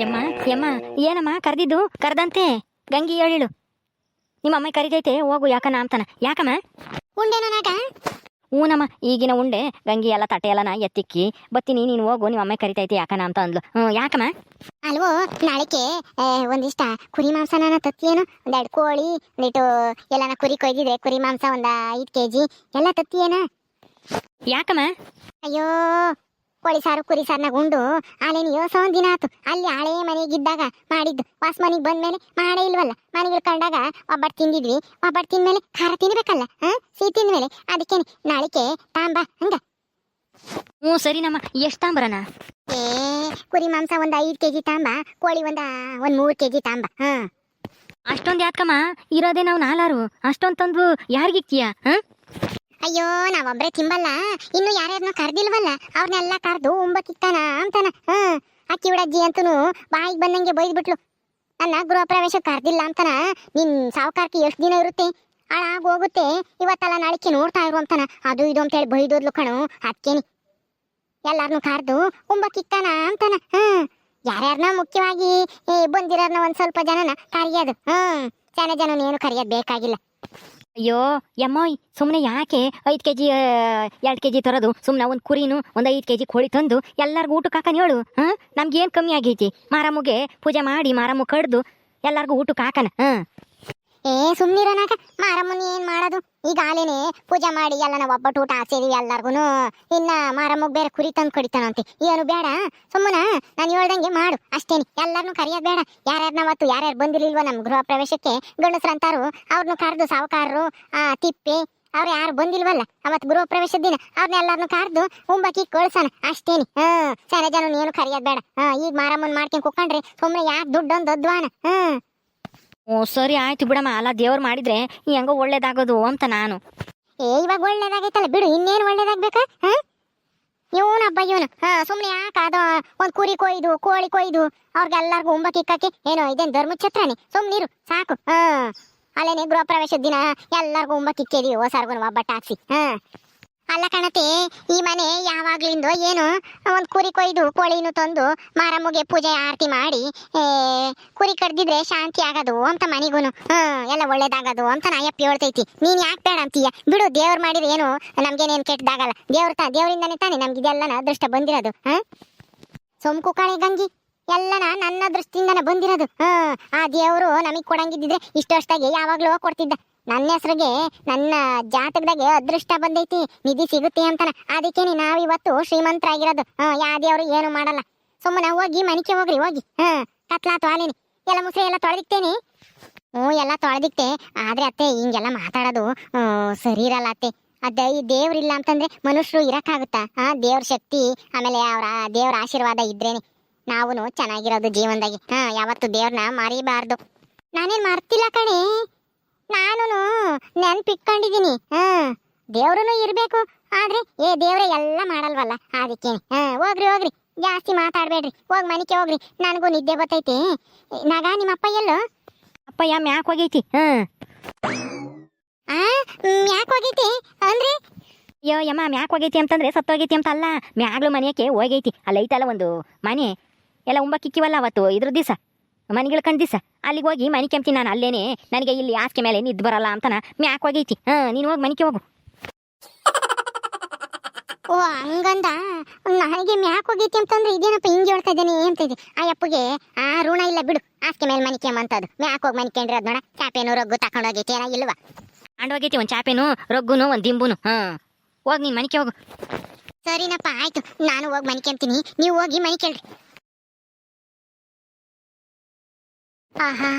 ಯಮ್ಮ ಯಮ್ಮ ಏನಮ್ಮ ಕರೆದಿದ್ದು? ಕರೆದಂತೆ? ಗಂಗಿ ಹೇಳಿಳು. ನಿಮ್ಮ ಅಮ್ಮ ಕರಿದೈತೆ ಹೋಗು ಯಾಕನ ಅಂತಾನ. ಯಾಕಮ್ಮ? ಉಂಡೆ ಹೂನಮ್ಮ ಈಗಿನ ಉಂಡೆ ಗಂಗಿ ಎಲ್ಲ ತಟ್ಟೆ ಎಲ್ಲ ನಾ ಎತ್ತಿಕ್ಕಿ ಬತ್ತೀನಿ ನೀನು ಹೋಗು ನಿಮ್ಮ ಅಮ್ಮ ಕರಿತೈತೆ ಯಾಕನ ಅಂತ ಅಂದ್ಲು. ಹ್ಞೂ ಯಾಕಮ್ಮ? ಅಲ್ವೋ ನಾಳೆಗೆ ಒಂದಿಷ್ಟ ಕುರಿ ಮಾಂಸನ ತತ್ತಿಯೇನು? ಒಂದೆರಡು ಕೋಳಿ ಒಂದಿಟ್ಟು ಎಲ್ಲನ ಕುರಿ ಕೊಯ್ದಿದ್ರೆ ಕುರಿ ಮಾಂಸ ಒಂದ ಐದು ಕೆ ಜಿ ಎಲ್ಲ ತತ್ತಿಯೇನ? ಯಾಕಮ್ಮ? ಅಯ್ಯೋ ಕೋಳಿ ಸಾರು ಕುರಿ ಸಾರ್ನಾಗ ಉಂಡು. ಆಲೇನು ಯೋಸೋ ದಿನ ಆತು. ಅಲ್ಲಿ ಹಳೆ ಮನೆಗಿದ್ದಾಗ ಮಾಡಿದ್ದು. ವಾಸ್ ಮನೆಗೆ ಬಂದ್ಮೇಲೆ ಮಾಡೇ ಇಲ್ವಲ್ಲ. ಮನೆಗೆ ಕಂಡಾಗ ಒಬ್ಬಟ್ಟು ತಿಂದಿದ್ವಿ. ಒಬ್ಬಟ್ಟು ತಿಂದ್ಮೇಲೆ ಖಾರ ತಿನ್ಬೇಕಲ್ಲ ಹಾ? ಸಿಹಿ ತಿಂದ್ಮೇಲೆ. ಅದಕ್ಕೆ ನಾಳಿಕೆ ತಾಂಬ ಹಂಗ? ಹ್ಞೂ ಸರಿನಮ್ಮ ಎಷ್ಟು ತಾಂಬರನ? ಏ ಕುರಿ ಮಾಂಸ ಒಂದು ಐದು ಕೆಜಿ ತಾಂಬ ಕೋಳಿ ಒಂದ ಒಂದ್ ಮೂರ್ ಕೆಜಿ ತಾಂಬ ಹಾ? ಅಷ್ಟೊಂದು ಯಾಕಮ್ಮ ಇರೋದೇ ನಾವು ನಾಲಾರು ಅಷ್ಟೊಂದು ತಂದು ಯಾರಿಗಿಕ್ತೀಯಾ ಹಾಂ? ಅಯ್ಯೋ, ನಾವೊಬ್ರೆ ತಿಂಬಲ್ಲ. ಇನ್ನು ಯಾರ್ಯಾರನ್ನೂ ಕರ್ದಿಲ್ವಲ್ಲ ಅವ್ರನ್ನೆಲ್ಲ ಕರೆದು ಉಂಬಕ್ಕಿತ್ತಾನ ಅಂತಾನ. ಹಾ, ಅಕ್ಕಿ ಬಿಡಜ್ಜಿ ಅಂತೂ ಬಾಯಿಗೆ ಬಂದಂಗೆ ಬೈದ್ಬಿಟ್ಲು. ನನ್ನ ಗೃಹ ಪ್ರವೇಶ ಕರ್ದಿಲ್ಲ ಅಂತಾನ? ನಿನ್ ಸಾವುಕಾರಕ್ಕೆ ಎಷ್ಟು ದಿನ ಇರುತ್ತೆ? ಹಾಳಾಗಿ ಹೋಗುತ್ತೆ. ಇವತ್ತಲ್ಲ ನಾಳಿಕೆ ನೋಡ್ತಾ ಇರು ಅಂತಾನ. ಅದು ಇದು ಅಂತೇಳಿ ಬೈದೋದ್ಲು ಕಣು, ಅದ್ಕೇನಿ. ಎಲ್ಲಾರನ್ನೂ ಕರೆದು ಉಂಬಕ್ಕಿತ್ತಾನ ಅಂತಾನ. ಹ್ಮ್ ಯಾರ್ಯಾರನ್ನ ಮುಖ್ಯವಾಗಿ ಬಂದಿರೋರ್ನ ಒಂದ್ ಸ್ವಲ್ಪ ಜನನ ಕರಿಯೋದು. ಹ್ಮ್ ಜನ ಜನನೇನು ಏನು ಕರಿಯೋದ್ ಬೇಕಾಗಿಲ್ಲ. ಅಯ್ಯೋ, ಯಮ್ಮೋಯ್ ಸುಮ್ಮನೆ ಯಾಕೆ ಐದು ಕೆ ಜಿ ಎರಡು ಕೆ ತರೋದು? ಸುಮ್ಮನೆ ಒಂದು ಕುರಿನು ಒಂದು ಐದು ಕೆ ಜಿ ಕೋಳಿ ತಂದು ಎಲ್ಲರಿಗೂ ಊಟಕ್ಕೆ ಹಾಕನ ಹೇಳು, ಹಾಂ? ನಮ್ಗೇನು ಕಮ್ಮಿ ಆಗೈತಿ? ಮಾರಮ್ಮಗೆ ಪೂಜೆ ಮಾಡಿ ಮಾರಮ್ಮ ಕಡ್ದು ಎಲ್ಲರಿಗೂ ಊಟಕ್ಕೆ ಹಾಕನ, ಹಾಂ? ಏ ಸುಮ್ನಿರನಾಗ ಮಾರಮ್ಮನ ಏನ್ ಮಾಡೋದು? ಈಗ ಆಲೇನೆ ಪೂಜೆ ಮಾಡಿ ಎಲ್ಲ ನಾವು ಒಬ್ಬಟ್ಟು ಊಟ ಹಾಕ್ಸಿದೀವಿ ಎಲ್ಲಾರ್ಗುನು. ಇನ್ನ ಮಾರಮ್ಮಗ್ ಬೇರೆ ಕುರಿ ತಂದು ಕಡಿತಾನಂತೆ. ಏನು ಬೇಡ, ಸುಮ್ಮನ ನಾನು ಹೇಳ್ದಂಗೆ ಮಾಡು, ಅಷ್ಟೇನೆ. ಎಲ್ಲಾರನು ಕರಿಯೋದ್ ಬೇಡ. ಯಾರ್ಯಾರು ನಾವತ್ತು ಯಾರ್ಯಾರು ಬಂದಿರ್ಲಿಲ್ವ ನಮ್ ಗೃಹ ಪ್ರವೇಶಕ್ಕೆ ಗಂಡಸ್ರಂತಾರು ಅವ್ರನ್ನ ಕರೆದು ಸಾವುಕಾರರು, ಆ, ತಿಪ್ಪಿ, ಅವ್ರು ಯಾರು ಬಂದಿಲ್ವಲ್ಲ ಅವತ್ತು ಗೃಹ ಪ್ರವೇಶದ ದಿನ ಅವ್ರನ್ನೆಲ್ಲಾರನು ಕರೆದು ಉಂಬಕ್ಕಿ ಕಳ್ಸಣ, ಅಷ್ಟೇನಿ. ಹ್ಮ್, ಸಣ್ಣ ಜನ ಏನು ಕರಿಯೋದ್ ಬೇಡ. ಹಾ ಈಗ ಮಾರಮ್ಮನ್ ಮಾಡ್ಕೊಂಡ್ ಕುಕ್ಕಂಡ್ರೆ ಸುಮ್ಮನೆ ಯಾಕೆ ದುಡ್ಡೊಂದು ಅದ್ವಾನ ಹ್ಮ್. ಓ, ಸರಿ ಆಯ್ತು ಬಿಡಮ್ಮ. ಅಲ್ಲ, ದೇವ್ರು ಮಾಡಿದ್ರೆ ಹೆಂಗೋ ಒಳ್ಳೇದಾಗೋದು ಅಂತ ನಾನು. ಏ, ಇವಾಗ ಒಳ್ಳೇದಾಗೈತಲ್ಲ ಬಿಡು, ಇನ್ನೇನು ಒಳ್ಳೇದಾಗ್ಬೇಕಾ ಇವನಪ್ಪ ಇವನು ಹಾ ಸುಮ್ಮನೆ ಯಾಕೆ ಅದು ಒಂದು ಕುರಿ ಕೊಯ್ದು, ಕೋಳಿ ಕೊಯ್ದು, ಅವ್ರಿಗೆಲ್ಲರಿಗೂ ಉಂಬಕ್ಕೆ, ಇಕ್ಕಕ್ಕೆ? ಏನೋ, ಇದೇನು ಧರ್ಮಛತ್ರನೇ? ಸುಮ್ಮನಿರು ಸಾಕು. ಹಾ. ಅಲ್ಲೇನೆ ಗೃಹ ಪ್ರವೇಶದ ದಿನ, ಎಲ್ಲರಿಗೂ ಉಂಬಕ್ಕೆ ಇಕ್ಕಿದೀವಿ ಹೊಸಾರ್ಗು ಒಬ್ಬಟ್ಟು ಟಾಕ್ಸಿ. ಹಾ. ಅಲ್ಲ ಕಣತೆ ಈ ಮನೆ ಯಾವಾಗ್ಲಿಂದ ಏನು ಒಂದು ಕುರಿ ಕೊಯ್ದು ಕೋಳಿನೂ ತಂದು ಮಾರಮ್ಮಗೆ ಪೂಜೆ ಆರತಿ ಮಾಡಿ ಏ, ಕುರಿ ಕಡ್ದಿದ್ರೆ ಶಾಂತಿ ಆಗದು ಅಂತ ಮನಿಗೂನು. ಹ್ಮ್ ಎಲ್ಲ ಒಳ್ಳೇದಾಗದು ಅಂತ ನಾಯಪ್ಪ ಹೇಳ್ತೈತಿ. ನೀನ್ ಯಾಕೆ ಬೇಡ ಅಂತೀಯ? ಬಿಡು ದೇವ್ರು ಮಾಡಿದ್ರೆ ಏನು ನಮ್ಗೇನೇನು ಕೆಟ್ಟದಾಗಲ್ಲ ದೇವ್ರ ತ ದೇವ್ರಿಂದಾನೆ ತಾನೆ ನಮ್ಗೆ ಇದೆಲ್ಲ ಅದೃಷ್ಟ ಬಂದಿರೋದು ಹ? ಸೊಂಕು ಕಾಳೆ ಗಂಗಿ ಎಲ್ಲನ ನನ್ನ ದೃಷ್ಟಿಯಿಂದನೇ ಬಂದಿರೋದು ಹ್ಮ್ ಆ ದೇವ್ರು ನಮಗ್ ಕೊಡಂಗಿದ್ದಿದ್ರೆ ಇಷ್ಟೊಷ್ಟಾಗಿ ಯಾವಾಗ್ಲೂ ಕೊಡ್ತಿದ್ದ. ನನ್ನ ಹೆಸರಿಗೆ ನನ್ನ ಜಾತಕದಾಗೆ ಅದೃಷ್ಟ ಬಂದೈತಿ. ನಿಧಿ ಸಿಗುತ್ತೆ ಅಂತಾನ. ನಾವು ನಾವಿವತ್ತು ಶ್ರೀಮಂತರಾಗಿರೋದು. ಯಾ ದೇವ್ರು ಏನು ಮಾಡಲ್ಲ. ಸುಮ್ಮನೆ ಹೋಗಿ ಮನಿಕೆ ಹೋಗ್ರಿ, ಹೋಗಿ. ಹ್ಮ್ ಕತ್ಲಾ ತೊಳಿನಿ ಎಲ್ಲ ಮುಸ್ರೆ ಎಲ್ಲ ತೊಳೆದಿಕ್ತೇನಿ. ಹ್ಞೂ, ಎಲ್ಲ ತೊಳೆದಿಕ್ತೆ. ಆದ್ರೆ ಅತ್ತೆ, ಹಿಂಗೆಲ್ಲ ಮಾತಾಡೋದು ಸರಿ ಇರಲ್ಲ ಅತ್ತೆ. ಅದ, ಈ ದೇವ್ರಿಲ್ಲ ಅಂತಂದ್ರೆ ಮನುಷ್ಯರು ಇರೋಕ್ಕಾಗುತ್ತಾ? ಆ ದೇವ್ರ ಶಕ್ತಿ, ಆಮೇಲೆ ಅವ್ರ, ದೇವ್ರ ಆಶೀರ್ವಾದ ಇದ್ರೇನೆ. ನಾವು ಚೆನ್ನಾಗಿರೋದು ಜೀವನದಾಗೆ. ಹಾಂ, ಯಾವತ್ತು ದೇವ್ರನ್ನ ಮರಿಬಾರ್ದು. ನಾನೇನ್ ಮರ್ತಿಲ್ಲ ಕಣೆ. ನಾನು ನೆನ್ಪಿಟ್ಕೊಂಡಿದೀನಿ ಹಾ ದೇವ್ರುನು ಇರಬೇಕು. ಆದ್ರೆ ಏ ದೇವ್ರೆ ಎಲ್ಲ ಮಾಡಲ್ವಲ್ಲ? ಅದಕ್ಕೇನೆ ಹಾ ಹೋಗ್ರಿ ಹೋಗ್ರಿ. ಜಾಸ್ತಿ ಮಾತಾಡ್ಬೇಡ್ರಿ. ಹೋಗ್ ಮನೆಗೆ ಹೋಗ್ರಿ. ನನಗೂ ನಿದ್ದೆ ಬರ್ತೈತಿ. ನಾಗ ನಿಮ್ಮ ಅಪ್ಪ ಎಲ್ಲೋ ಅಪ್ಪಯ್ಯ ಮ್ಯಾಕ್ ಹೋಗೈತಿ? ಹಾ. ಆ ಯಾಕೆ ಹೋಗೈತಿ? ಅಂದ್ರೆ? ಅಯ್ಯೋ ಯಮ್ಮ ಮ್ಯಾಕ್ ಹೋಗೈತಿ ಅಂತಂದ್ರೆ ಸತ್ತೋಗೈತಿ ಅಂತ ಅಲ್ಲ. ಮ್ಯಾಗ್ಲು ಮನೆಯಕ್ಕೆ ಹೋಗೈತಿ. ಅಲ್ಲಿ ಐತಲ್ಲ ಒಂದು ಮನೆ. ಎಲ್ಲ ಉಂಬಕ್ಕಿಕ್ಕಿವಲ್ಲ ಅವತ್ತು ಇದ್ರ ದಿವಸ. ಮನೆಗಳು ಕಂಡ ದಿವಸ. ಅಲ್ಲಿಗೆ ಹೋಗಿ ಮನೆ ಕೆಂಪ್ತೀನಿ ನಾನು ಅಲ್ಲೇನೆ ನನಗೆ ಇಲ್ಲಿ ಆಸ್ಕೆ ಮೇಲೆ ನಿದ್ದು ಬರಲ್ಲ ಅಂತನ ಮ್ಯಾಕ್ ಹೋಗೈತಿ. ಹಾ ನೀನು ಹೋಗಿ ಮನೆಗೆ ಹೋಗು. ಓ ಹಂಗಂದ? ನನಗೆ ಮ್ಯಾಕ್ ಹೋಗೈತಿ ಅಂತಂದ್ರೆ ಇದೇನಪ್ಪ ಹಿಂಗೆ ಹೇಳ್ತಾ ಇದ್ದೇನೆ ಅಂತ ಇದೆ ಆ ಅಪ್ಪಗೆ ಆ ಋಣ ಇಲ್ಲ ಬಿಡು ಆಸ್ಕೆ ಮೇಲೆ ಮನಿಕೆ ಅದು. ಮ್ಯಾಕ್ ಹೋಗಿ ಮನಿಕೊಂಡ್ರೆ ನೋಡ ಚಾಪೇನು ರೊಗ್ಗು ತಕೊಂಡೋಗೈತಿ ಏನ ಇಲ್ವಾ? ಹೋಗೈತಿ ಒಂದು ಚಾಪೇನು ರೊಗ್ಗುನು ಒಂದು ದಿಂಬುನು. ಹಾ ಹೋಗಿ ನೀನು ಮನೆಗೆ ಹೋಗು. ಸರಿನಪ್ಪ ಆಯ್ತು. ನಾನು ಹೋಗಿ ಮನಿಕೊಂತೀನಿ ನೀವು ಹೋಗಿ ಮನಿಕೇಳ್ರಿ ಆಹಾ,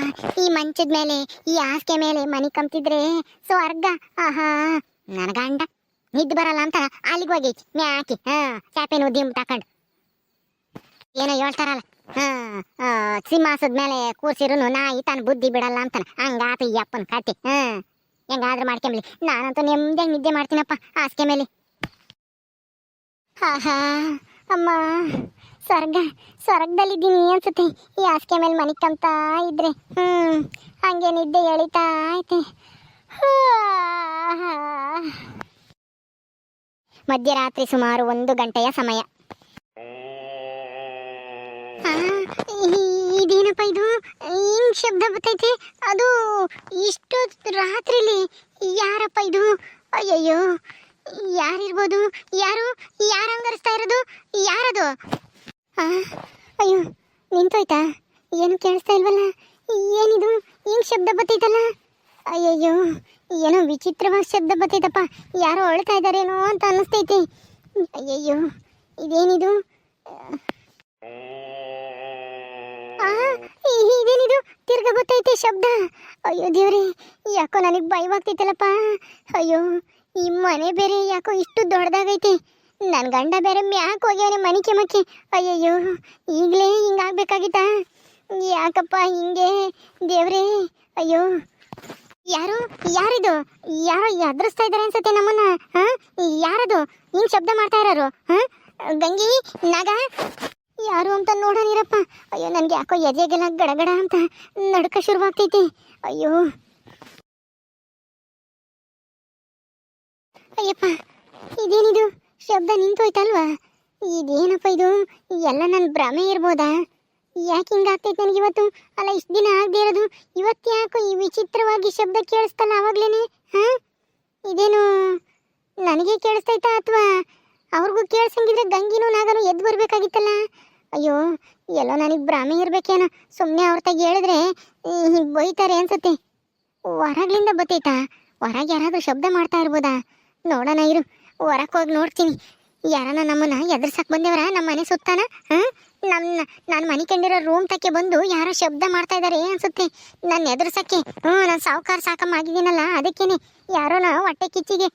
ಈ ಮಂಚದ ಮೇಲೆ, ಈ ಹಾಸಿಗೆ ಮೇಲೆ ಮನಿ ಕಂತಿದ್ರೆ ಸ್ವರ್ಗ ಆಹಾ. ನನ್ನ ಗಂಡ, ನಿದ್ದೆ ಬರಲ್ಲ ಅಂತ ಅಲ್ಲಿಗೆ ಹೋಗಿ ಮ್ಯಾಕಿ ಹಾ, ಚಾಪೆನು ದಿಂಬು ತಕೊಂಡು. ಏನೋ ಹೇಳ್ತಾರಲ್ಲ, ಹಾ ಸಿಂಹಾಸದ ಮೇಲೆ ಕೂರ್ಸಿರುನು ನಾಯಿ ತಾನು ಬುದ್ಧಿ ಬಿಡಲ್ಲ ಅಂತಾನೆ. ಹಂಗಾತ ಈ ಅಪ್ಪನ ಕತೆ, ಹಾ. ಹೆಂಗಾದ್ರೂ ಮಾಡ್ಕೊಂಬ್ಲಿ ನಾನಂತೂ ನೆಮ್ಮದಿಯಾಗಿ ನಿದ್ದೆ ಮಾಡ್ತೀನಪ್ಪ, ಹಾಸಿಗೆ ಮೇಲೆ. ಆಹಾ, ಅಮ್ಮ. ಸ್ವರ್ಗ, ಸ್ವರ್ಗದಲ್ಲಿದ್ದೀನಿ ಅನ್ಸುತ್ತೆ. ಈ ಹಾಸಿಗೆ ಮೇಲೆ ಮನೆ ಕಂತ ಇದ್ರೆ ಹ್ಞೂ ಹಂಗೆ ನಿದ್ದೆ ಎಳಿತಾ ಐತೆ. ಮಧ್ಯರಾತ್ರಿ ಸುಮಾರು ಒಂದು ಗಂಟೆಯ ಸಮಯ. ಇದೇನಪ್ಪ ಇದು? ಏನ್ ಶಬ್ದ ಬರ್ತೈತೆ? ಅದು ಇಷ್ಟು ರಾತ್ರಿಲಿ ಯಾರಪ್ಪ ಇದು? ಅಯ್ಯಯ್ಯೋ, ಯಾರಿರ್ಬೋದು? ಯಾರು? ಯಾರು ಅಂಗರಿಸ್ತಾ ಇರೋದು? ಯಾರದು? ಅಯ್ಯೋ, ನಿಂತೋಯ್ತಾ? ಏನು ಕೇಳಿಸ್ತಾ ಇಲ್ವಲ್ಲ? ಏನಿದು? ಹಿಂಗೆ ಶಬ್ದ ಬತ್ತೈತಲ್ಲ? ಅಯ್ಯಯ್ಯೋ, ಏನೋ ವಿಚಿತ್ರವಾದ ಶಬ್ದ ಬತ್ತೈತಪ್ಪ. ಯಾರೋ ಅಳ್ತಾ ಇದ್ದಾರೇನೋ ಅಂತ ಅನ್ನಿಸ್ತೈತಿ. ಅಯ್ಯಯ್ಯೋ, ಇದೇನಿದು? ಇದೇನಿದು? ತಿರ್ಗ ಗೊತ್ತೈತೆ ಶಬ್ದ. ಅಯ್ಯೋ ದೇವ್ರಿ, ಯಾಕೋ ನನಗೆ ಭಯವಾಗ್ತೈತಲ್ಲಪ್ಪ. ಅಯ್ಯೋ, ಈ ಮನೆ ಬೇರೆ ಯಾಕೋ ಇಷ್ಟು ದೊಡ್ಡದಾಗೈತೆ. ನನ್ನ ಗಂಡ ಬೇರೆ ಮ್ಯಾಕ್ ಹೋಗ್ಯವನೆ ಮನಿಕೆ ಮಕ್ಕಿ. ಅಯ್ಯಯ್ಯೋ, ಈಗಲೇ ಹಿಂಗಾಗ್ಬೇಕಾಗಿತ್ತಾ ಯಾಕಪ್ಪ ಹಿಂಗೆ? ದೇವ್ರೇ, ಅಯ್ಯೋ. ಯಾರು? ಯಾರಿದು? ಯಾರೋ ಎದುರಿಸ್ತಾ ಇದ್ದಾರೆ ಅನ್ಸುತ್ತೆ ನಮ್ಮನ್ನ, ಹಾ? ಯಾರದು? ಹಿಂಗ್ ಶಬ್ದ ಮಾಡ್ತಾ ಇರೋರು, ಹಾ? ಗಂಗಿ, ನಾಗ? ಯಾರು ಅಂತ ನೋಡೋನಿರಪ್ಪ ಅಯ್ಯೋ, ನನ್ಗೆ ಯಾಕೋ ಎದೆಗೆಲ್ಲ ಗಡಗಡ ಅಂತ ನಡ್ಕ ಶುರುವಾಗ್ತೈತಿ. ಅಯ್ಯೋ. ಅಯ್ಯಪ್ಪ, ಇದೇನಿದು? ಶಬ್ದ ನಿಂತೋಯ್ತಲ್ವಾ? ಇದೇನಪ್ಪ ಇದು? ಎಲ್ಲ ನನ್ನ ಭ್ರಮೆ ಇರ್ಬೋದಾ? ಯಾಕೆ ಹಿಂಗಾಗ್ತೈತೆ ನನಗೆ ಇವತ್ತು ಅಲ್ಲ, ಇಷ್ಟು ದಿನ ಆಗದೆ ಇರೋದು. ಇವತ್ತು ಯಾಕೋ ಈ ವಿಚಿತ್ರವಾಗಿ ಶಬ್ದ ಕೇಳಿಸ್ತಲ್ಲ ಆವಾಗ್ಲೇನೆ ಹಾಂ? ಇದೇನು ನನಗೆ ಕೇಳಿಸ್ತೈತಾ ಅಥವಾ ಅವ್ರಿಗೂ ಕೇಳಿಸಂಗಿದ್ರೆ ಗಂಗಿನೂ ನಾಗನೂ ಎದ್ದು ಬರಬೇಕಾಗಿತ್ತಲ್ಲ? ಅಯ್ಯೋ, ಎಲ್ಲೋ ನನಗೆ ಭ್ರಮೆ ಇರಬೇಕೇನೋ. ಸುಮ್ಮನೆ ಅವ್ರ ತಾಗಿ ಹೇಳಿದ್ರೆ ಹಿಂಗೆ ಬೈತಾರೆ ಅನ್ಸುತ್ತೆ. ಹೊರಗ್ಲಿಂದ ಬತ್ತೈತಾ? ಹೊರಗೆ ಯಾರಾದರೂ ಶಬ್ದ ಮಾಡ್ತಾ ಇರ್ಬೋದಾ? ನೋಡೋಣ ಇರು. ಹೊರಕ್ಕೆ ಹೋಗಿ ನೋಡ್ತೀನಿ. ಯಾರನ್ನ ನಮ್ಮನ್ನ ಎದುರ್ಸಕ್ ಬಂದೇವ್ರ? ನಮ್ಮ ಮನೆ ಸುತ್ತಾನ? ಹಾ? ನಮ್ಮ ನಾನು ಮನೆ ಕಂಡಿರೋ ರೂಮ್ ತಕ್ಕೆ ಬಂದು ಯಾರೋ ಶಬ್ದ ಮಾಡ್ತಾ ಇದ್ದಾರೆ ಅನ್ಸುತ್ತೆ. ನನ್ನ ಎದುರ್ಸಕ್ಕೆ. ಹ್ಞೂ ನಾನು ಸಾವುಕಾರ ಸಾಕಮ್ಮ ಆಗಿದ್ದೀನಲ್ಲ, ಅದಕ್ಕೇನೆ. ಯಾರೋನ ಹೊಟ್ಟೆ ಕಿಚ್ಚಿಗೆ.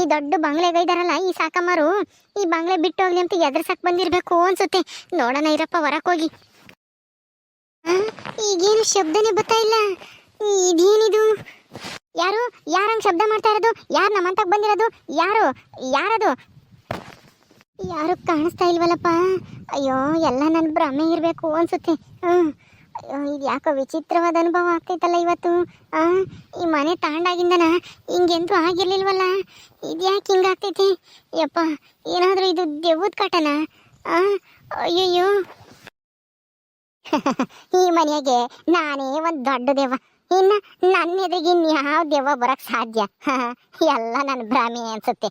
ಈ ದೊಡ್ಡ ಬಂಗ್ಲೆಗೈದಾರಲ್ಲ ಈ ಸಾಕಮ್ಮರು, ಈ ಬಂಗ್ಲೆ ಬಿಟ್ಟು ಹೋಗ್ಲಿ ಅಂತ ಎದುರ್ಸಕ್ ಬಂದಿರ್ಬೇಕು ಅನ್ಸುತ್ತೆ. ನೋಡೋಣ ಇರಪ್ಪ ಹೊರಕ್ ಹೋಗಿ. ಈಗೇನು ಶಬ್ದನೇ ಬರ್ತಾ ಇಲ್ಲ. ಇದೇನಿದು? ಯಾರು? ಯಾರಂಗ್ ಶಬ್ದ ಮಾಡ್ತಾ ಇರೋದು? ಯಾರು ನಮ್ಮಂತಕ್ ಬಂದಿರೋದು? ಯಾರು? ಯಾರದು? ಯಾರು ಕಾಣಿಸ್ತಾ ಇಲ್ವಲ್ಲಪ್ಪ? ಅಯ್ಯೋ, ಎಲ್ಲ ನನ್ನ ಭ್ರಮೆ ಇರಬೇಕು ಅನ್ಸುತ್ತೆ. ಅಯ್ಯೋ, ಇದು ಯಾಕೋ ವಿಚಿತ್ರವಾದ ಅನುಭವ ಆಗ್ತೈತಲ್ಲ ಇವತ್ತು? ಆ ಈ ಮನೆ ತಾಂಡಾಗಿಂದನ? ಹಿಂಗೆಂತೂ ಆಗಿರ್ಲಿಲ್ವಲ್ಲ? ಇದು ಯಾಕೆ ಹಿಂಗಾಗ್ತೈತಿ ಯಪ್ಪ, ಏನಾದರೂ ಇದು ದೆವ್ವದ ಕಾಟನ? ಆ ಅಯ್ಯಯ್ಯೋ. ಈ ಮನೆಗೆ ನಾನೇ ಒಂದು ದೊಡ್ಡ ದೆವ್ವ ಇನ್ನು ನನ್ನ ಎದುರಿಗೆ ಇನ್ಯಾವ ದೆವ್ವ ಬರಕ್ ಸಾಧ್ಯ? ಎಲ್ಲ ನನ್ನ ಭ್ರಮೆ ಅನ್ಸುತ್ತೆ.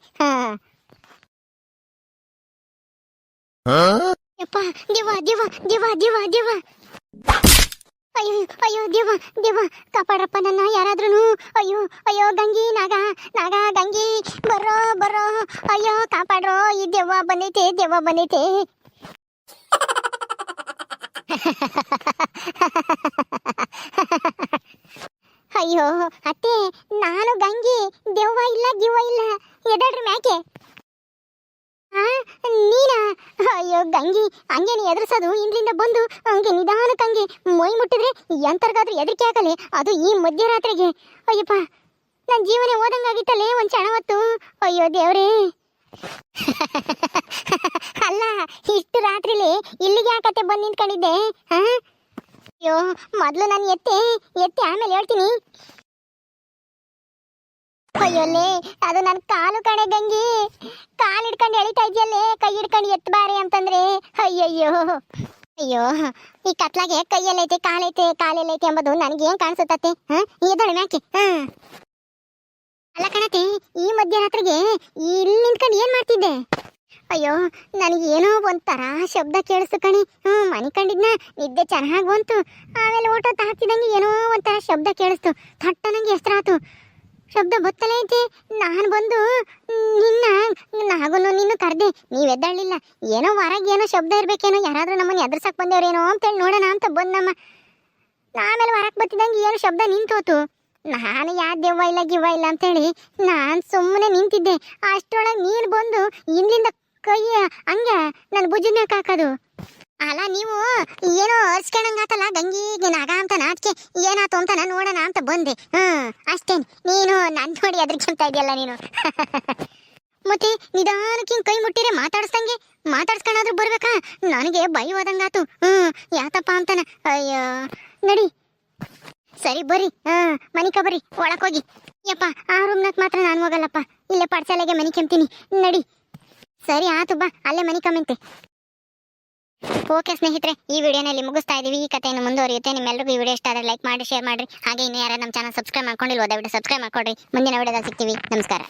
ಯಪ್ಪ ದೇವ ದೇವ ದೇವ ದೇವ ದೇವ ಅಯ್ಯೋ ಅಯ್ಯೋ ದೇವ ದೇವ ಕಾಪಾಡ್ರಪ್ಪ ನನ್ನ ಯಾರಾದ್ರೂ ಅಯ್ಯೋ ಅಯ್ಯೋ ಗಂಗಿ ನಾಗ ನಾಗ ಗಂಗಿ. ಬರೋ ಬರೋ. ಅಯ್ಯೋ ಕಾಪಾಡ್ರೋ. ಈ ದೆವ್ವ ಬಂದೈತೆ ದೆವ್ವ ಬಂದೈತೆ. ಅಯ್ಯೋ, ಅತ್ತೆ, ನಾನು ಗಂಗಿ, ದೆವ್ವ ಇಲ್ಲ, ಗಿವ್ವ ಇಲ್ಲ ಎದಡ್ರಿ ಮ್ಯಾಕೆ? ನೀನಾ? ಅಯ್ಯೋ, ಗಂಗಿ, ಹಂಗೆ ನೀ ಎದುರಿಸೋದು, ಇಂದ್ರಿಂದ ಬಂದು, ಹಂಗೆ ನಿಧಾನಕ್ಕಂಗೆ ಹಂಗೆ ಮೈ ಮುಟ್ಟಿದ್ರೆ ಎಂತರ್ಗಾದ್ರೂ ಎದರಿಕೆ ಆಗಲೆ, ಅದು ಈ ಮಧ್ಯರಾತ್ರಿಗೆ. ಅಯ್ಯಪ್ಪ ನನ್ನ ಜೀವನ ಓದಂಗಾಗಿತ್ತಲ್ಲೇ ಒಂದು ಕ್ಷಣ ಹೊತ್ತು. ಅಯ್ಯೋ, ದೇವ್ರೇ. ಅಲ್ಲ, ಇಷ್ಟು ರಾತ್ರಿಲಿ ಇಲ್ಲಿಗೆ ಯಾಕತ್ತೆ ಬಂದು ನಿಂತ್ಕೊಂಡಿದ್ದೆ, ಹಾ? ಅಯ್ಯೋ, ಮೊದಲು ನಾನು ಎತ್ತೆ, ಎತ್ತಿ ಆಮೇಲೆ ಹೇಳ್ತೀನಿ. ಅಯ್ಯೋಲೇ, ಅದು ನನ್ನ ಕಾಲು ಕಡೆ ಗಂಗಿ. ಕಾಲು ಹಿಡ್ಕೊಂಡು ಎಳಿತಾ ಇದೆಯಲ್ಲೇ, ಕೈ ಹಿಡ್ಕೊಂಡು ಎತ್ತಬಾರಿ ಅಂತಂದ್ರೆ. ಅಯ್ಯಯ್ಯೋ. ಅಯ್ಯೋ, ಈ ಕತ್ಲಾಗೆ ಕೈಯಲ್ಲೈತೆ, ಕಾಲೈತೆ, ಕಾಲೆಲ್ಲೈತೆ ಎಂಬುದು ನನಗೆ ಏನ್ ಕಾಣಿಸುತ್ತತ್ತೆ, ಹಾ? ಎದಳು ಮ್ಯಾಕೆ, ಹಾ? ಅಲ್ಲ ಕಣತೆ, ಈ ಮಧ್ಯರಾತ್ರಿಗೆ ಇಲ್ಲಿ ನಿಂತ್ಕೊಂಡು ಏನ್ ಮಾಡ್ತಿದ್ದೆ? ಅಯ್ಯೋ ನನಗೇನೋ ಒಂಥರ ಶಬ್ದ ಕೇಳಿಸ್ತು ಕಣಿ. ಹ್ಞೂ, ಮನೆ ಕಂಡಿದ್ನ, ನಿದ್ದೆ ಚೆನ್ನಾಗಿ ಬಂತು. ಆಮೇಲೆ ಓಟೋ ತಾಕ್ತಿದ್ದಂಗೆ ಏನೋ ಒಂಥರ ಶಬ್ದ ಕೇಳಿಸ್ತು. ಥಟ್ಟ ನಂಗೆ ಹೆಸರಾತು. ಶಬ್ದ ಬತ್ತಲೇ ಐತಿ. ನಾನು ಬಂದು ನಿನ್ನ, ನಾಗುನು ನಿನ್ನ ಕರೆದೆ. ನೀವು ಎದ್ದಳ್ಳಿಲ್ಲ ಏನೋ ಹೊರಗೆ ಏನೋ ಶಬ್ದ ಇರಬೇಕೇನೋ, ಯಾರಾದರೂ ನಮ್ಮನ್ನು ಎದುರ್ಸಕ್ಕೆ ಬಂದೇವ್ರೇನೋ ಅಂತೇಳಿ ನೋಡೋಣ ಅಂತ ಬಂದಮ್ಮ ಆಮೇಲೆ ಹೊರಕ್ಕೆ ಬತ್ತಿದಂಗೆ ಏನೋ ಶಬ್ದ ನಿಂತೋತು. ನಾನು ಯಾ ದೆವ್ವ ಇಲ್ಲ ಗಿವ್ವ ಇಲ್ಲ ಅಂತೇಳಿ ನಾನು ಸುಮ್ಮನೆ ನಿಂತಿದ್ದೆ. ಅಷ್ಟರೊಳಗೆ ನೀನು ಬಂದು ಹಿಂದಿಂದ ಕೈ ಹಂಗೆ ನನ್ನ ಮ್ಯಾಕ್ ಹಾಕೋದು. ಅಲ್ಲ, ನೀವು ಏನೋ ಅರ್ಸ್ಕೊಂಡಂಗಾತಲ್ಲ ಗಂಗಿಗೆ ನಾಗ ಅಂತ ನಾಚಿಕೆ ಏನಾಯ್ತು ಅಂತ ನಾನು ನೋಡೋಣ ಅಂತ ಬಂದೆ. ಹ್ಮ್ ಅಷ್ಟೇನು ನೀನು ನನ್ ನೋಡಿ ಅದ್ರಕ್ಕಿಂತ ಇದೆಯಲ್ಲ ನೀನು. ಮತ್ತೆ ನಿಧಾನಕ್ಕೆ ಹಿಂಗ್ ಕೈ ಮುಟ್ಟಿರೆ ಮಾತಾಡ್ಸಂಗೆ ಮಾತಾಡ್ಸ್ಕೊಂಡಾದ್ರೂ ಬರ್ಬೇಕಾ? ನನಗೆ ಭಯ ಹೋದಂಗಾತು. ಹ್ಮ್, ಯಾತಪ್ಪ ಅಂತಾನ. ಅಯ್ಯೋ. ನಡಿ. ಸರಿ, ಬರ್ರಿ. ಹಾ ಮನಿಕ ಬರ್ರಿ. ಒಳಕ್ ಹೋಗಿ. ಯಪ್ಪ, ಆ ರೂಮ್ನಾಗ ಮಾತ್ರ ನಾನು ಹೋಗಲ್ಲಪ್ಪ. ಇಲ್ಲೇ ಪಡ್ಸಾಲೆಗೆ ಮನಿ ಕೆಮ್ತೀನಿ. ನಡಿ. ಸರಿ, ಆತು, ಬಾ. ಅಲ್ಲೇ ಮನಿ ಕಮ್ಮಿಂತೆ ಓಕೆ ಸ್ನೇಹಿತರೆ, ಈ ವಿಡಿಯೋನಲ್ಲಿ ಮುಗಿಸ್ತಾ ಇದೀವಿ. ಈ ಕಥೆಯನ್ನು ಮುಂದುವರಿಯುತ್ತೆ. ನಿಮ್ಮೆಲ್ಲರಿಗೂ ಈ ವಿಡಿಯೋ ಇಷ್ಟ ಆದರೆ ಲೈಕ್ ಮಾಡಿ ಶೇರ್ ಮಾಡಿ ಹಾಗೆ ಇನ್ನು ಯಾರು ನಮ್ಮ ಚಾನಲ್ ಸಬ್ಸ್ಕ್ರೈಬ್ ಮಾಡ್ಕೊಂಡಿಲ್ವೋ, ದಯವಿಟ್ಟು ಸಬ್ಸ್ಕ್ರೈಬ್ ಮಾಡ್ಕೊಡ್ರಿ. ಮುಂದಿನ ವಿಡಿಯೋದಲ್ಲಿ ಸಿಗ್ತೀವಿ. ನಮಸ್ಕಾರ.